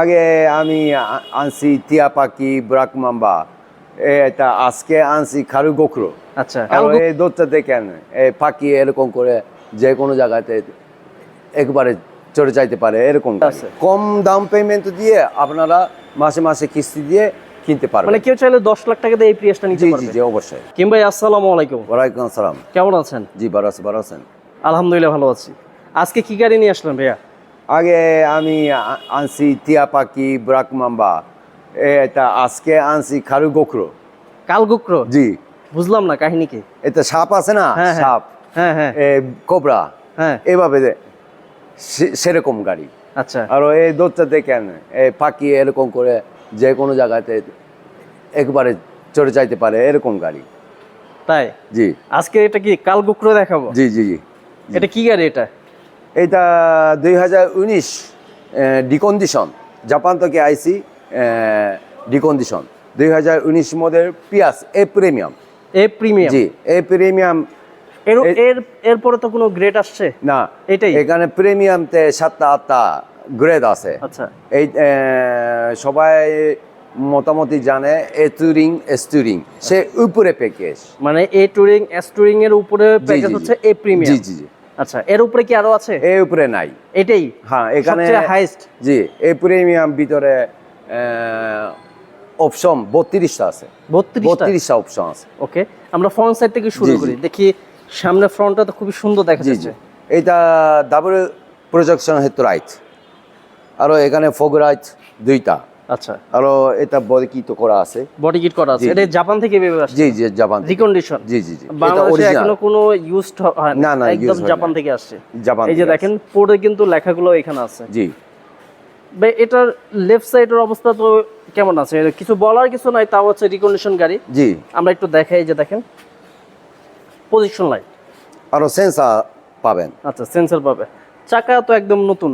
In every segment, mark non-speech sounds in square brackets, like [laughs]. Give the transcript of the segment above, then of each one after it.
আগে আমি আনছি টিয়া পাখি ব্রাক মাম্বা এটা আজকে আনছি খারু গোখরো। আচ্ছা এই দেখেন এই পাখি এরকম করে যে কোনো জায়গাতে একবারে চড়ে যাইতে পারে এরকম কম দাম পেমেন্ট দিয়ে আপনারা মাসে মাসে কিস্তি দিয়ে কিনতে মানে পারবেন কেউ চাইলে দশ লাখ টাকা দিয়ে এই প্রিয়াসটা নিতে জি জি জি অবশ্যই। কিম ভাই আসসালামু আলাইকুম। ওয়ালাইকুম আসসালাম। কেমন আছেন? জি ভালো আছি ভালো আছেন। আলহামদুলিল্লাহ ভালো আছি। আজকে কি গাড়ি নিয়ে আসলেন ভাইয়া? আগে আমি আনছি টিয়া পাখি ব্রাক মাম্বা এটা আজকে আনছি খারু গোখরো। কাল গোখরো? জি। বুঝলাম না কাহিনী কি? এটা সাপ আছে না? হ্যাঁ, হ্যাঁ। সাপ। হ্যাঁ হ্যাঁ। এ, কোবরা। হ্যাঁ। এভাবে সেরকম গাড়ি। আচ্ছা। আর এই দোরটা দেখেন এই পাখি এরকম করে যে কোনো জায়গাতে একবারে চড়ে যাইতে পারে এরকম গাড়ি। তাই? জি। আজকে এটা কি কালগুক্র দেখাবো? জি জি জি। এটা কি গাড়ি এটা? এটা দুই হাজার উনিশ ডিকন্ডিশন জাপান থেকে আইসি ডিকন্ডিশন দুই হাজার উনিশ মডেল পিয়াস এ প্রিমিয়াম এ প্রিমিয়াম জি এ প্রিমিয়াম এর এর এরপরে তো কোনো গ্রেড আসছে? না এটাই? এখানে প্রিমিয়ামতে সাতটা আটটা গ্রেড আছে। আচ্ছা। এই সবাই মোটামুটি জানে এতুরিং এস্তুরিং সে উপরে প্যাকেজ মানে এ টুরিং এস টুরিং এর উপরে প্যাকেজ হচ্ছে এ প্রিমিয়াম জি জি জি। আচ্ছা এর উপরে কি আরও আছে? এর উপরে নাই। এটাই হ্যাঁ এখানে হাইস্ট জি এই প্রিমিয়াম ভিতরে অপশন বত্রিশটা আছে। বত্রিশটা? অপশন আছে। ওকে আমরা ফ্রন্ট সাইড থেকে শুরু। করি। দেখি সামনে ফ্রন্টটা তো খুবই সুন্দর দেখা যাচ্ছে। এটা ডাবল প্রজেকশন হেতু রাইট আরও এখানে ফোগ রাইট দুইটা। আচ্ছা। আরও এটা বর্কিত করা আছে। বডি কিট করা আছে। এটা জাপান থেকে বেবে আসছে? জি জি জাপান রিকন্ডিশন জি জি জি। বাংলাদেশে এখনও কোনো ইউজড হয় না, না, একদম জাপান থেকে আসছে। জাপান এই যে দেখেন পরে কিন্তু লেখাগুলো এখানে আছে। জি। ভাই এটার লেফট সাইডের অবস্থা তো কেমন আছে? কিছু বলার কিছু নাই তাও হচ্ছে রিকন্ডিশন গাড়ি। জি। আমরা একটু দেখাই যে দেখেন। পজিশন লাইট আরও সেন্সার পাবেন। আচ্ছা সেন্সর পাবে। চাকা তো একদম নতুন।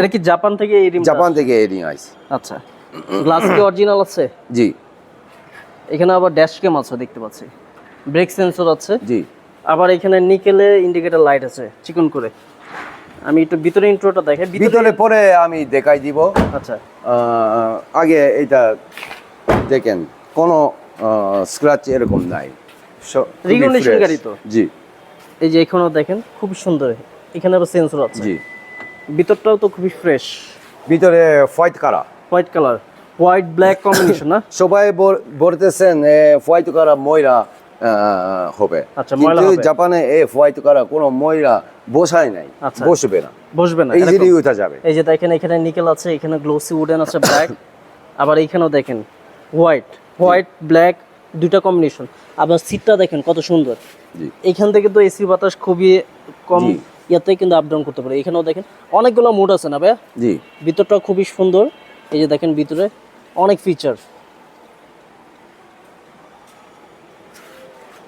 এটা কি জাপান থেকে এই রিমটা? জাপান থেকে এরিং আইছে। আচ্ছা। গ্লাস কি অরিজিনাল আছে? জি। এখানে আবার ড্যাশ ক্যাম আছে দেখতে পাচ্ছি। ব্রেক সেন্সর আছে। জি। আবার এখানে নিকেলে ইন্ডিকেটর লাইট আছে চিকন করে। আমি একটু ভিতরে ইন্ট্রোটা দেখাই। ভিতরে পরে আমি দেখাই দিব। আচ্ছা। আগে এটা দেখেন কোনো স্ক্র্যাচ এরকম নাই। fresh। গাড়ি তো? জি। এই যে এখানেও দেখেন খুব সুন্দর। এখানে আবার সেন্সর আছে। জি। ভিতরটাও তো খুবই ফ্রেশ ভিতরে হোয়াইট কারা white colour. White black combination না? [laughs] সবাই বল- বলতেছেন হোয়াইট কারা ময়রা হবে। আচ্ছা, কিন্তু। জাপানে এই হোয়াইট কারা কোনো ময়রা বসায় নাই আচ্ছা। বসবে না। বসবে না ইজিলি। উঠা যাবে। এই যে দেখেন এখানে নিকেল আছে এখানে গ্লোসি উডেন আছে ব্ল্যাক আবার এইখানেও দেখেন হোয়াইট হোয়াইট ব্ল্যাক দুইটা কম্বিনেশন আবার সিটটা দেখেন কত সুন্দর। জি। এখান থেকে তো এসি বাতাস খুবই কম। ইয়াতে কিন্তু আপ ডাউন করতে পারে। এখানেও দেখেন অনেকগুলো মোড আছে না ভাইয়া? জি। ভিতরটা খুবই সুন্দর। এই যে দেখেন ভিতরে অনেক feature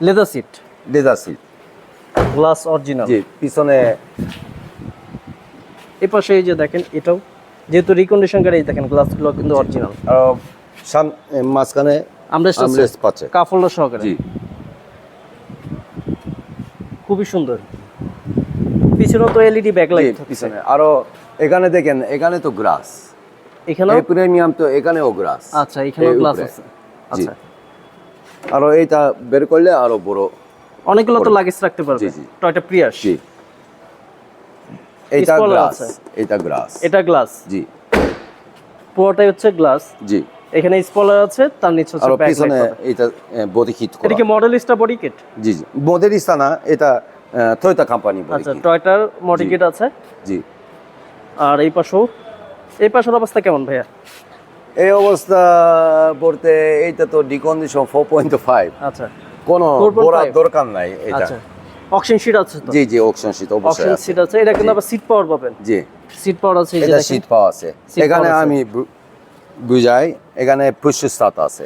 leather seat leather seat glass original জি পিছনে এই পাশে এই যে দেখেন এটাও। যেহেতু রিকন্ডিশন গাড়ি দেখেন গ্লাসগুলো কিন্তু অরিজিনাল আহ, সাম- মাঝখানে আমরা আমলেস পাচ্ছে। কাফলটা সহকারে। জি। খুবই সুন্দর। পিছনেও তো এলইডি ব্যাকলাইট পিছনে। আরও এখানে দেখেন এখানে তো গ্রাস। এখানেও? এই প্রিমিয়াম তো এখানেও গ্রাস। আচ্ছা এখানেও গ্লাস আছে। আচ্ছা। আরও এইটা বের করলে আরও বড় অনেকগুলো তো লাগেজ রাখতে পারবে। জি, জি। টয়টা প্রিয়াস জি। গ্রাস আছে। এটা গ্রাস। এটা গ্লাস। জি। পুরোটাই হচ্ছে গ্লাস। জি। এখানে স্পলার আছে তার নিচে হচ্ছে আরও ব্যাকলাইট পিছনে এটা বডি এটা করা। কি Modellista body kit G G. Modellista না এটা টয়োটা কোম্পানি বডি আচ্ছা টয়টার বডি কিট আছে? জি। আর এই পাশেও? এই পাশের অবস্থা কেমন ভাইয়া? এই অবস্থা বলতে এইটা তো ডিকন্ডিশন ফোর পয়েন্ট ফাইভ আচ্ছা। কোনো 4.5 বড়ার দরকার নাই এটা। আচ্ছা। অকশন সিট আছে তো? জি জি অপশন শীত অবশ্যই অকশন আছে। সিট আছে। এটা কিন্তু আবার সিট পাওয়ার পাবেন। জি। সিট পাওয়ার আছে এটা দেখেন। শীত পাওয়া আছে। এখানে আমি বুঝাই এখানে পুশ স্টার্ট আছে।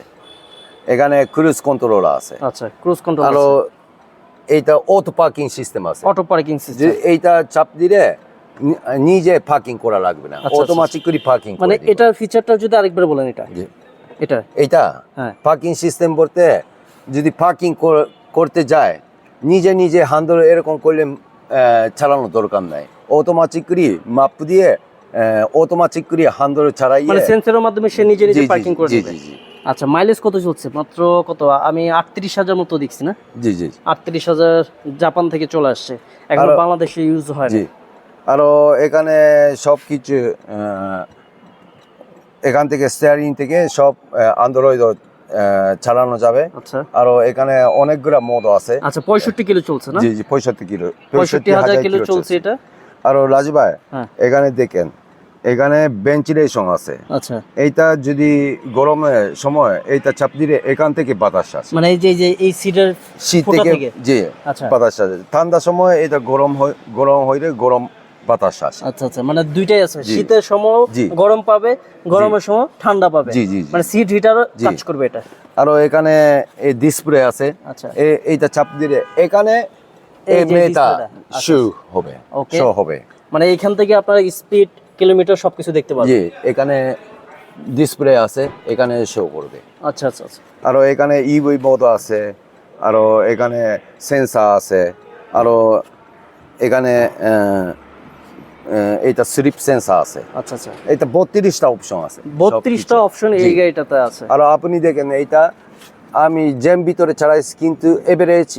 এখানে ক্রুজ কন্ট্রোল আছে। আচ্ছা ক্রুজ কন্ট্রোল আরও এইটা অটো পার্কিং সিস্টেম আছে। অটো পার্কিং সিস্টেম এইটা চাপ দিলে নিজে পার্কিং করা লাগবে না। আচ্ছা, অটোমেটিক্যালি পার্কিং মানে এটার ফিচারটা যদি আরেকবার বলেন এটা। এটা? হ্যাঁ। পার্কিং সিস্টেম বলতে যদি পার্কিং করতে যায় নিজে নিজে হ্যান্ডল এরকম করলে আহ, চালানোর দরকার নাই। অটোমেটিক্যালি মাপ দিয়ে অটোমেটিক করে হ্যান্ডল ছাড়াই মানে সেন্সরের মাধ্যমে সে নিজে নিজে পার্কিং করে দেবে। জি, জি। আচ্ছা মাইলেজ কত চলছে? মাত্র কত? আমি আটত্রিশ হাজার মতো দেখছি না? জি জি। আটত্রিশ হাজার জাপান থেকে চলে আসছে। এখন বাংলাদেশে ইউজ হয় জি। আরও এখানে সব কিছু এখান থেকে স্টিয়ারিং থেকে সব অ্যান্ড্রয়েড চালানো যাবে। আচ্ছা। আরও এখানে অনেকগুলা মোড আছে। আচ্ছা পঁয়ষট্টি কিলো চলছে না? জি জি পঁয়ষট্টি কিলো পঁয়ষট্টি হাজার কিলো চলছে এটা? আরও লাজবাই হ্যাঁ। এখানে দেখেন এখানে ভেন্টিলেশন আছে। আচ্ছা। এইটা যদি গরমের সময় এইটা চাপ দিলে এখান থেকে বাতাস আসে। মানে এই যে যে এই সিটের শীত থেকে? জি আচ্ছা। বাতাস আসে। ঠান্ডার সময় এটা গরম হয় গরম হইলে গরম বাতাস আসে। আচ্ছা আচ্ছা। মানে দুইটাই আছে। শীতের সময় গরম পাবে গরমের সময় ঠান্ডা পাবে। জি জি মানে সিট হিটার। কাজ করবে এটা। আরও এখানে এই ডিসপ্লে আছে। আচ্ছা। এইটা চাপ দিলে এখানে এই মেয়েটা ডিসপ্লেটা, আচ্ছা, শু হবে. শো হবে। মানে এইখান থেকে আপনারা স্পিড কিলোমিটার সবকিছু দেখতে পাবেন জি এখানে ডিসপ্লে আছে এখানে শো করবে। আচ্ছা আচ্ছা আচ্ছা। আরও এখানে ইভি মোড আছে আরও এখানে সেন্সার আছে আরও এখানে এইটা স্লিপ সেন্সার আছে। আচ্ছা আচ্ছা। এইটা বত্রিশটা অপশন আছে। বত্রিশটা। অপশন। এই গাড়িটাতে আছে। আর আপনি দেখেন এইটা আমি জ্যাম ভিতরে চালাইছি কিন্তু এভারেজ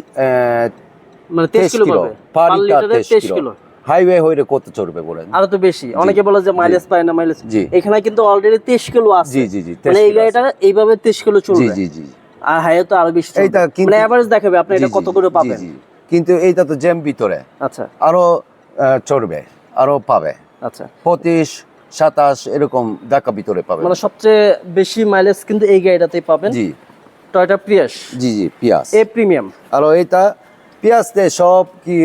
মানে তেইশ কিলো পাবে। পার লিটার তেইশ কিলো। হাইওয়ে হইলে কত চড়বে বলেন? আরও তো বেশি। অনেকে বলে যে মাইলেজ পায় না মাইলেজ জি। এখানে কিন্তু অলরেডি তেইশ কিলো আছে। জি জি জি মানে এই গাড়িটা এইভাবে তেইশ কিলো জি চলবে। জি জি আর হাইয়ে তো আরও বেশি এইটা কিন্তু- মানে এভারেজ দেখাবে আপনি এটা কত করে পাবেন। জি। কিন্তু এইটা তো জ্যাম ভিতরে। আচ্ছা। আরও চড়বে আরও পাবে। আচ্ছা। পঁচিশ সাতাশ এরকম ঢাকা ভিতরে পাবে। মানে সবচেয়ে বেশি মাইলেজ কিন্তু এই গাড়িটাতেই পাবেন। জি। টয়টা প্রিয়াস জি জি পিয়াস এ প্রিমিয়াম আর এইটা পিয়াসতে সব কি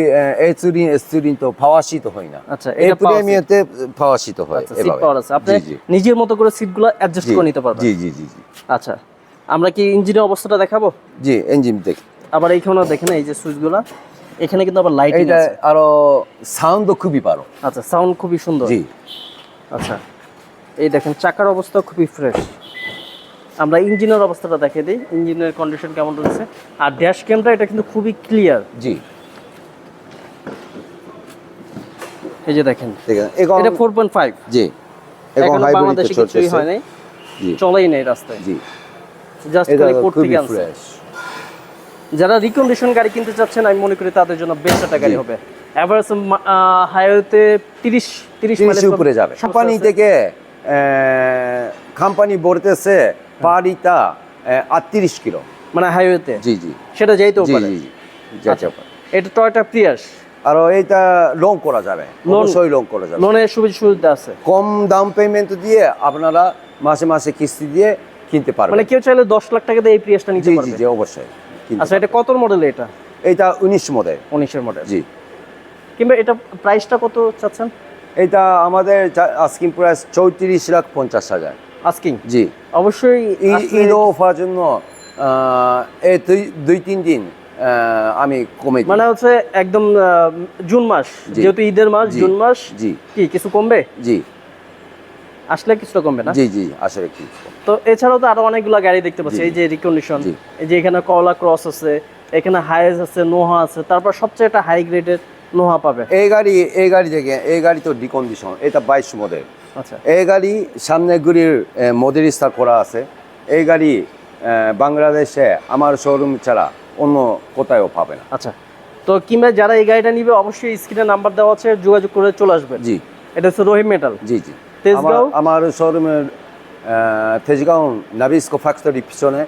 এসুরিন এসুরিন তো ফাওয়াশিত হয় না। আচ্ছা, এই প্রিমিয়াতে ফাওয়াশিত হয় আচ্ছা এভাবে। আপনি নিজের মতো করে সিটগুলো অ্যাডজাস্ট করে নিতে পারবেন। জি জি জি আচ্ছা আমরা কি ইঞ্জিনের অবস্থাটা দেখাবো? জি ইঞ্জিন দেখ। আবার এইখানেও দেখেন এই যে সুইচগুলো এখানে কিন্তু আবার লাইটিং আছে। আরও সাউন্ড খুবই ভালো। আচ্ছা সাউন্ড খুবই সুন্দর। জি। আচ্ছা এই দেখেন চাকার অবস্থা খুবই ফ্রেশ আমরা ইঞ্জিনের অবস্থাটা দেখে দিই। ইঞ্জিনের কন্ডিশন কেমন রয়েছে। আর ড্যাশ ক্যামটা এটা কিন্তু খুবই ক্লিয়ার জি। এই যে দেখেন এটা ফোর পয়েন্ট ফাইভ জি এখন বাংলাদেশে কিছুই হয় নাই। চলেই নেই রাস্তায়। জি। জাস্ট এটা খালি কোর্ট থেকে আনছে যারা রিকন্ডিশন গাড়ি কিনতে চাচ্ছেন আমি মনে করি তাদের জন্য বেস্ট একটা গাড়ি হবে। এভারেজ হাইওয়েতে তিরিশ তিরিশ তিরিশ উপরে যাবে। কোম্পানি থেকে কোম্পানি বলতেছে পারিটা আটত্রিশ কিলো। মানে হাইওয়েতে? জি জি। সেটা যাইতেও পারে জি জি আচ্ছা। এটা টয়টা প্রিয়াস আর এইটা লোন করা যাবে অবশ্যই লোন করা যাবে। লোনের সুবিধা সুবিধা আছে? কম দাম পেমেন্ট দিয়ে আপনারা মাসে মাসে কিস্তি দিয়ে কিনতে পারবেন। মানে কেউ চাইলে দশ লাখ টাকা দিয়ে এই প্রিয়াসটা নিতে পারবে? জি অবশ্যই। আচ্ছা এটা কত মডেল এটা। এইটা উনিশ মডেল উনিশের মডেল জি। কিংবা এটা প্রাইসটা কত চাচ্ছেন? এটা আমাদের আস্কিং প্রাইস চৌত্রিশ লাখ পঞ্চাশ হাজার। আস্কিং জি। অবশ্যই ঈদ অফার জন্য এই দুই তিন দিন আমি কমে মানে হচ্ছে একদম জুন মাস যেহেতু ঈদের মাস জুন মাস জি। কি কিছু কমবে? জি। আসলে কিছুটা কমবে না? জি জি আসলে কি তো এছাড়াও তো আরও অনেকগুলো গাড়ি দেখতে পাচ্ছি এই যে রিকন্ডিশন। এই যে এখানে কলা ক্রস আছে এখানে হাইজ আছে নোহা আছে তারপর সবচেয়ে একটা হাই গ্রেডের নোহা পাবে। এই গাড়ি এই গাড়ি থেকে এই গাড়ি তো ডিকন্ডিশন এটা বাইশ মডেল এই গাড়ি সামনে গুড়ির মডেল স্টার করা আছে। এই গাড়ি বাংলাদেশে আমার শোরুম ছাড়া অন্য কোথায়ও পাবে না। আচ্ছা। তো কিংবা যারা এই গাড়িটা নিবে অবশ্যই স্ক্রিনে নাম্বার দেওয়া আছে যোগাযোগ করে চলে আসবেন। জি। এটা হচ্ছে রহিম মেটাল জি জি। তেজগাঁও? আমার- শোরুমের তেজগাঁও নাবিস্কো ফ্যাক্টরির পিছনে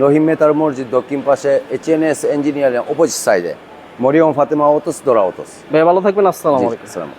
রহিম মেতার মসজিদ দক্ষিণ পাশে H N S engineering opposite সাইডে মরিয়ম ফাতেমা অতস দোরা অতস ভাই ভালো থাকবেন আসসালামু আলাইকুম। আসসালামু